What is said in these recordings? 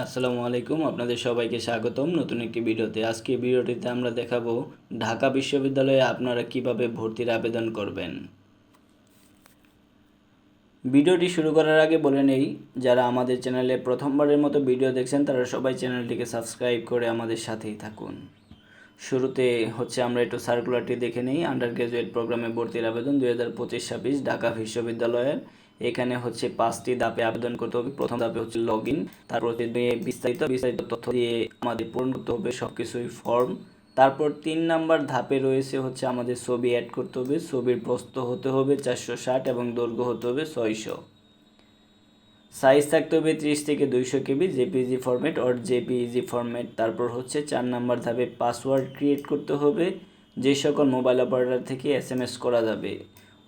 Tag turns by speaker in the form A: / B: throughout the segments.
A: আসসালামু আলাইকুম, আপনাদের সবাইকে স্বাগতম নতুন একটি ভিডিওতে। আজকে ভিডিওটিতে আমরা দেখাবো ঢাকা বিশ্ববিদ্যালয়ে আপনারা কীভাবে ভর্তির আবেদন করবেন। ভিডিওটি শুরু করার আগে বলে নেই, যারা আমাদের চ্যানেলে প্রথমবারের মতো ভিডিও দেখছেন, তারা সবাই চ্যানেলটিকে সাবস্ক্রাইব করে আমাদের সাথেই থাকুন। শুরুতে হচ্ছে আমরা একটু সার্কুলারটি দেখে নিই আন্ডার গ্রাজুয়েট প্রোগ্রামে ভর্তির আবেদন দুই হাজার পঁচিশ ছাব্বিশ ঢাকা বিশ্ববিদ্যালয়ের এখানে হচ্ছে পাঁচটি ধাপে আবেদন করতে হবে। প্রথম ধাপে হচ্ছে লগ ইন তারপর বিস্তারিত বিস্তারিত তথ্য দিয়ে আমাদের পূরণ করতে হবে সব কিছুই ফর্ম তারপর তিন নাম্বার ধাপে রয়েছে হচ্ছে আমাদের ছবি অ্যাড করতে হবে। ছবির প্রস্ত হতে হবে চারশো ষাট এবং দৈর্ঘ্য হতে হবে ছয়শো। সাইজ থাকতে হবে ত্রিশ থেকে দুইশো KB JPG format or JPEG format তারপর হচ্ছে চার নাম্বার ধাপে পাসওয়ার্ড ক্রিয়েট করতে হবে। যে সকল মোবাইল অপারেটর থেকে এস করা যাবে।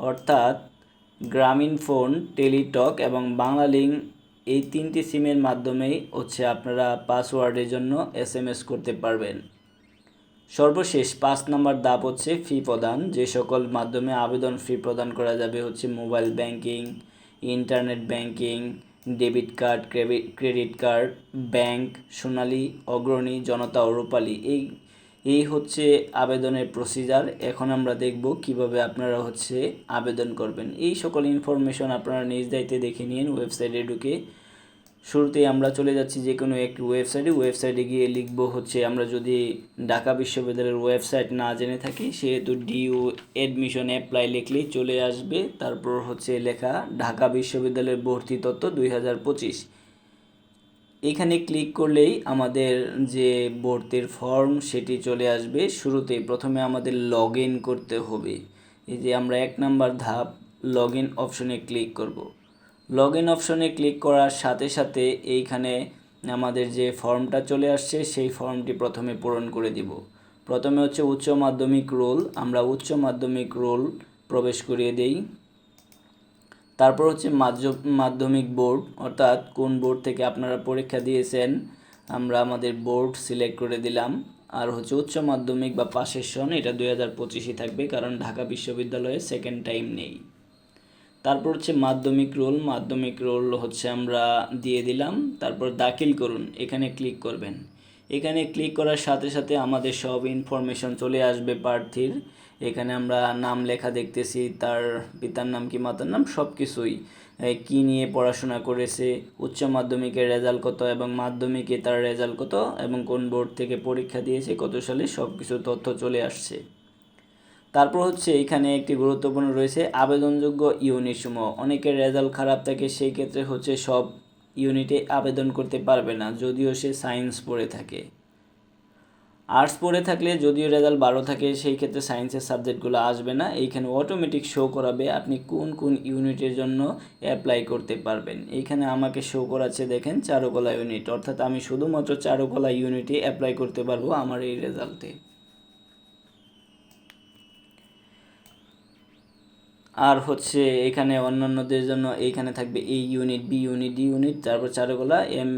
A: অর্থাৎ গ্রামীণ ফোন, টেলিটক এবং বাংলা লিঙ্ক এই তিনটি সিমের মাধ্যমেই হচ্ছে আপনারা পাসওয়ার্ডের জন্য এস এম এস করতে পারবেন। সর্বশেষ পাঁচ নম্বর ধাপ হচ্ছে ফি প্রদান, যে সকল মাধ্যমে আবেদন ফি প্রদান করা যাবে হচ্ছে mobile banking, internet banking, debit card credit card, bank, Sonali, Agrani, Janata ও রূপালী। এই এই হচ্ছে আবেদনের প্রসিজার এখন আমরা দেখব কীভাবে আপনারা হচ্ছে আবেদন করবেন। এই সকল ইনফরমেশন আপনারা নিজ দায়িত্বে দেখে নিন ওয়েবসাইটে ঢুকে। শুরুতেই আমরা চলে যাচ্ছি যে কোনো একটি ওয়েবসাইটে ওয়েবসাইটে গিয়ে লিখব হচ্ছে, আমরা যদি ঢাকা বিশ্ববিদ্যালয়ের ওয়েবসাইট না জেনে থাকি, সেহেতু ডিউ অ্যাডমিশন অ্যাপ্লাই লিখলেই চলে আসবে। তারপর হচ্ছে লেখা, ঢাকা বিশ্ববিদ্যালয়ের ভর্তি তত্ত্ব দুই হাজার পঁচিশ। এখানে ক্লিক করলেই আমাদের যে ভর্তির ফর্ম সেটি চলে আসবে। শুরুতেই প্রথমে আমাদের লগ করতে হবে। এই যে আমরা এক নাম্বার ধাপ লগ অপশনে ক্লিক করব। লগ অপশনে ক্লিক করার সাথে সাথে এইখানে আমাদের যে ফর্মটা চলে আসছে, সেই ফর্মটি প্রথমে পূরণ করে দিব। প্রথমে হচ্ছে উচ্চ মাধ্যমিক রোল আমরা উচ্চ মাধ্যমিক রোল প্রবেশ করিয়ে দেই। তারপর হচ্ছে মাধ্যমিক বোর্ড, অর্থাৎ কোন বোর্ড থেকে আপনারা পরীক্ষা দিয়েছেন, আমরা আমাদের বোর্ড সিলেক্ট করে দিলাম। আর হচ্ছে উচ্চ মাধ্যমিক বা পাশের সন, এটা দুই হাজার পঁচিশে থাকবে, কারণ ঢাকা বিশ্ববিদ্যালয়ে সেকেন্ড টাইম নেই। তারপর হচ্ছে মাধ্যমিক রোল মাধ্যমিক রোল হচ্ছে আমরা দিয়ে দিলাম। তারপর দাখিল করুন, এখানে ক্লিক করবেন। এখানে ক্লিক করার সাথে সাথে আমাদের সব ইনফরমেশন চলে আসবে প্রার্থীর। এখানে আমরা নাম লেখা দেখতেছি, তার পিতার নাম কি, মাতার নাম সব কিছুই কী নিয়ে পড়াশোনা করেছে, উচ্চ মাধ্যমিকের রেজাল্ট কত এবং মাধ্যমিকে তার রেজাল্ট কত এবং কোন বোর্ড থেকে পরীক্ষা দিয়েছে, কত সালে সব কিছু তথ্য চলে আসছে। তারপর হচ্ছে এখানে একটি গুরুত্বপূর্ণ রয়েছে, আবেদনযোগ্য ইউনিট সমূহ। অনেকের রেজাল্ট খারাপ থাকে, সেই ক্ষেত্রে হচ্ছে সব ইউনিটে আবেদন করতে পারবে না, যদিও সে সায়েন্স পড়ে থাকে। আর্টস পড়ে থাকলে যদিও রেজাল্ট ভালো থাকে, সেই ক্ষেত্রে সায়েন্সের সাবজেক্টগুলো আসবে না। এইখানে অটোমেটিক শো করাবে আপনি কোন কোন ইউনিটের জন্য অ্যাপ্লাই করতে পারবেন। এইখানে আমাকে শো করাচ্ছে দেখেন চারুকলা ইউনিট, অর্থাৎ আমি শুধুমাত্র চারুকলা ইউনিটে অ্যাপ্লাই করতে পারব আমার এই রেজাল্টে আর হচ্ছে এখানে অন্যান্যদের জন্য এইখানে থাকবে এই unit B unit D unit তারপর চারুকলা এম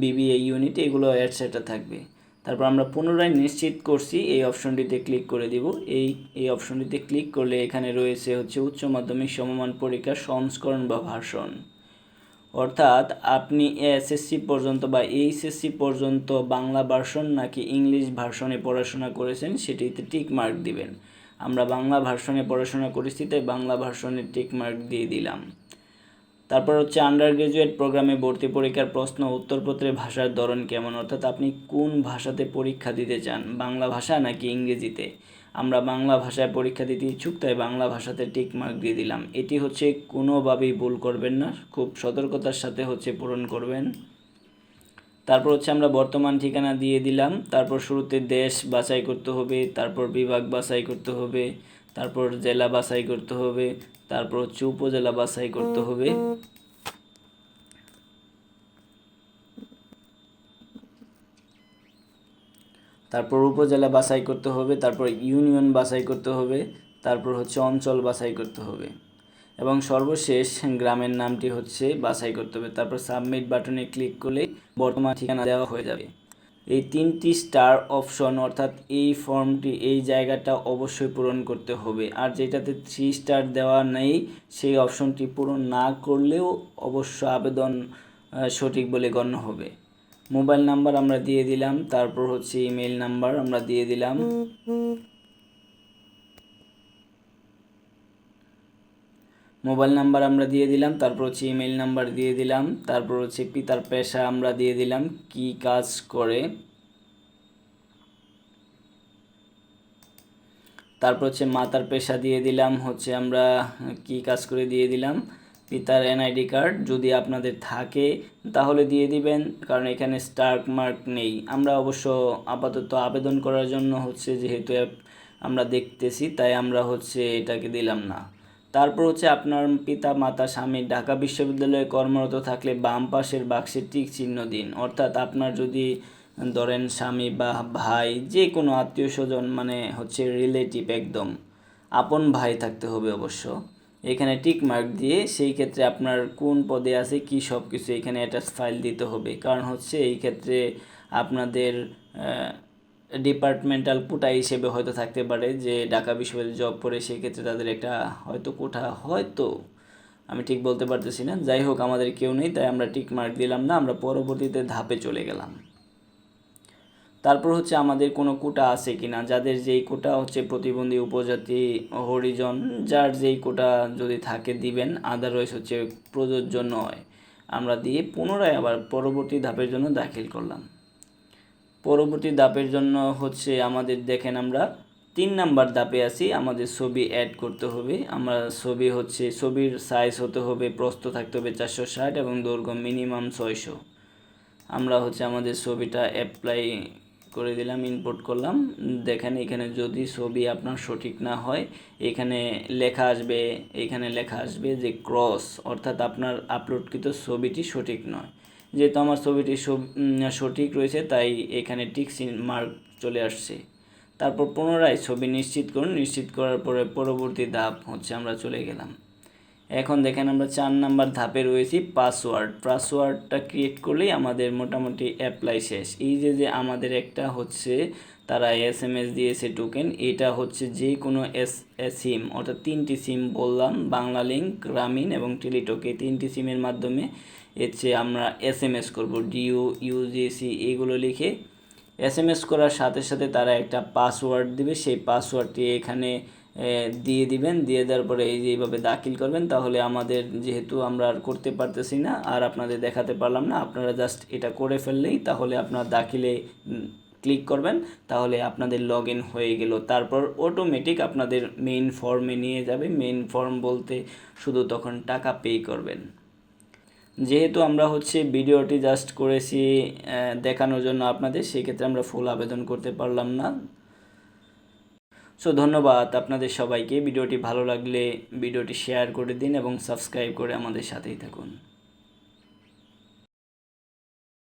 A: বিবি এ ইউনিট এগুলো অ্যাটসেট্রা থাকবে। তারপর আমরা পুনরায় নিশ্চিত করছি এই অপশনটিতে ক্লিক করে দিব। এই এই অপশনটিতে ক্লিক করলে এখানে রয়েছে হচ্ছে উচ্চ মাধ্যমিক সমমান পরীক্ষার সংস্করণ বা ভাষণ। অর্থাৎ আপনি এসএসসি পর্যন্ত বা এইচএসসি পর্যন্ত বাংলা ভার্সন নাকি ইংলিশ ভার্সনে পড়াশোনা করেছেন, সেটিতে টিক মার্ক দিবেন। আমরা বাংলা ভার্সনে পড়াশোনা করেছি, তাই বাংলা ভার্সনে টিকমার্ক দিয়ে দিলাম। তারপর হচ্ছে আন্ডার গ্রাজুয়েট প্রোগ্রামে ভর্তি পরীক্ষার প্রশ্ন উত্তরপত্রের ভাষার ধরন কেমন? অর্থাৎ আপনি কোন ভাষাতে পরীক্ষা দিতে চান? বাংলা ভাষা নাকি ইংরেজিতে? আমরা বাংলা ভাষায় পরীক্ষা দিতে ইচ্ছুক, তাই বাংলা ভাষাতে টিক মার্ক দিয়ে দিলাম। এটি হচ্ছে কোনোভাবেই ভুল করবেন না, খুব সতর্কতার সাথে হচ্ছে পূরণ করবেন। তারপর হচ্ছে আমরা বর্তমান ঠিকানা দিয়ে দিলাম। তারপর শুরুতে দেশ বাছাই করতে হবে, তারপর বিভাগ বাছাই করতে হবে, তারপর জেলা বাছাই করতে হবে, তারপর হচ্ছে উপজেলা বাছাই করতে হবে। তারপর উপজেলা বাছাই করতে হবে, তারপর ইউনিয়ন বাছাই করতে হবে, তারপর হচ্ছে অঞ্চল বাছাই করতে হবে। এবং সর্বশেষ গ্রামের নামটি হচ্ছে বাছাই করতে হবে। তারপর সাবমিট বাটনে ক্লিক করলে বর্তমান ঠিকানা দেওয়া হয়ে যাবে। এই তিনটি স্টার অপশন অর্থাৎ এই ফর্মটি এই জায়গাটা অবশ্যই পূরণ করতে হবে। আর যেটাতে থ্রি স্টার দেওয়া নেই, সেই অপশনটি পূরণ না করলেও অবশ্য আবেদন সঠিক বলে গণ্য হবে। মোবাইল নাম্বার আমরা দিয়ে দিলাম, তারপর হচ্ছে ইমেল নাম্বার আমরা দিয়ে দিলাম। মোবাইল নাম্বার আমরা দিয়ে দিলাম, তারপর হচ্ছে ইমেল নাম্বার দিয়ে দিলাম, তারপর হচ্ছে পিতার পেশা আমরা দিয়ে দিলাম, কি কাজ করে। তারপর হচ্ছে মাতার পেশা দিয়ে দিলাম, হচ্ছে আমরা কি কাজ করে দিয়ে দিলাম, পিতার এনআইডি কার্ড যদি আপনাদের থাকে, তাহলে দিয়ে দিবেন, কারণ এখানে স্টার্ক মার্ক নেই। আমরা অবশ্য আপাতত আবেদন করার জন্য হচ্ছে যেহেতু আমরা দেখতেছি, তাই আমরা হচ্ছে এটাকে দিলাম না। তারপর হচ্ছে আপনার পিতা, মাতা, স্বামী, ঢাকা বিশ্ববিদ্যালয়ে কর্মরত থাকলে বাম পাশের বাক্সে টিক চিহ্ন দিন। অর্থাৎ আপনার যদি, ধরেন, স্বামী বা ভাই যে কোনো আত্মীয় স্বজন মানে হচ্ছে রিলেটিভ একদম, আপন ভাই থাকতে হবে অবশ্য। এখানে টিক মার্ক দিয়ে সেই ক্ষেত্রে আপনার কোন পদে আছে, কি সব কিছু এখানে অ্যাটাচ ফাইল দিতে হবে। কারণ হচ্ছে এই ক্ষেত্রে আপনাদের ডিপার্টমেন্টাল কোটা হিসেবে হয়তো থাকতে পারে যে ঢাকা বিশ্ববিদ্যালয়ে জব করে সেই ক্ষেত্রে তাদের একটা হয়তো কোটা, হয়তো, আমি ঠিক বলতে পারতেছি না। যাই হোক, আমাদের কেউ নেই, তাই আমরা টিক মার্ক দিলাম না, আমরা পরবর্তীতে ধাপে চলে গেলাম। তারপর হচ্ছে আমাদের কোনো কোটা আছে কি না যাদের যেই কোটা হচ্ছে প্রতিবন্ধী উপজাতি হরিজন, যার যেই কোটা যদি থাকে দিবেন আদারওয়াইজ হচ্ছে প্রযোজ্য নয়। আমরা দিয়ে পুনরায় আবার পরবর্তী ধাপের জন্য দাখিল করলাম। পরবর্তী ধাপের জন্য হচ্ছে আমাদের দেখেন আমরা তিন নাম্বার ধাপে আছি, আমাদের ছবি অ্যাড করতে হবে। আমরা ছবি হচ্ছে, ছবির সাইজ হতে হবে, প্রস্থ থাকতে হবে চারশো ষাট এবং দৈর্ঘ্য মিনিমাম ছয়শো। আমরা হচ্ছে আমাদের ছবিটা অ্যাপ্লাই করে দিলাম ইনপুট করলাম। দেখেন এখানে যদি ছবি আপনার সঠিক না হয়, এখানে লেখা আসবে, এখানে লেখা আসবে যে ক্রস অর্থাৎ আপনার আপলোডকৃত ছবিটি সঠিক নয়। যেহেতু আমার ছবিটি সঠিক রয়েছে, তাই এখানে টিক মার্ক চলে আসছে। তারপর পুনরায় ছবি নিশ্চিত করুন, নিশ্চিত করার পরে পরবর্তী ধাপ হচ্ছে আমরা চলে গেলাম। এখন দেখেন আমরা চার নাম্বার ধাপে রয়েছি পাসওয়ার্ড পাসওয়ার্ডটা ক্রিয়েট করলেই আমাদের মোটামুটি অ্যাপ্লাই শেষ। এই যে যে আমাদের একটা হচ্ছে, তারা এস এম এস দিয়েছে টোকেন এটা হচ্ছে যে কোনো এস সিম অর্থাৎ তিনটি সিম বললাম বাংলা লিঙ্ক গ্রামীণ এবং টেলিটক। এই তিনটি সিমের মাধ্যমে হচ্ছে আমরা এস এম এস করব ডিউ ইউজিসি এগুলো লিখে এস এম এস করার সাথে সাথে তারা একটা পাসওয়ার্ড দিবে, সেই পাসওয়ার্ডটি এখানে দিয়ে দিবেন, দিয়ে দেওয়ার পরে এই যে এইভাবে দাখিল করবেন, তাহলে আমাদের যেহেতু আমরা আর করতে পারতেছি না, আর আপনাদের দেখাতে পারলাম না, আপনারা জাস্ট এটা করে ফেললেই তাহলে আপনার দাখিলে ক্লিক করবেন, তাহলে আপনাদের লগ ইন হয়ে গেল। তারপর অটোমেটিক আপনাদের মেইন ফর্মে নিয়ে যাবে। মেইন ফর্ম বলতে শুধু তখন টাকা পে করবেন। যেহেতু আমরা হচ্ছে ভিডিওটি জাস্ট করেছি দেখানোর জন্য আপনাদের, সেক্ষেত্রে আমরা ফুল আবেদন করতে পারলাম না। সো ধন্যবাদ আপনাদের সবাইকে। ভিডিওটি ভালো লাগলে ভিডিওটি শেয়ার করে দিন এবং সাবস্ক্রাইব করে আমাদের সাথেই থাকুন।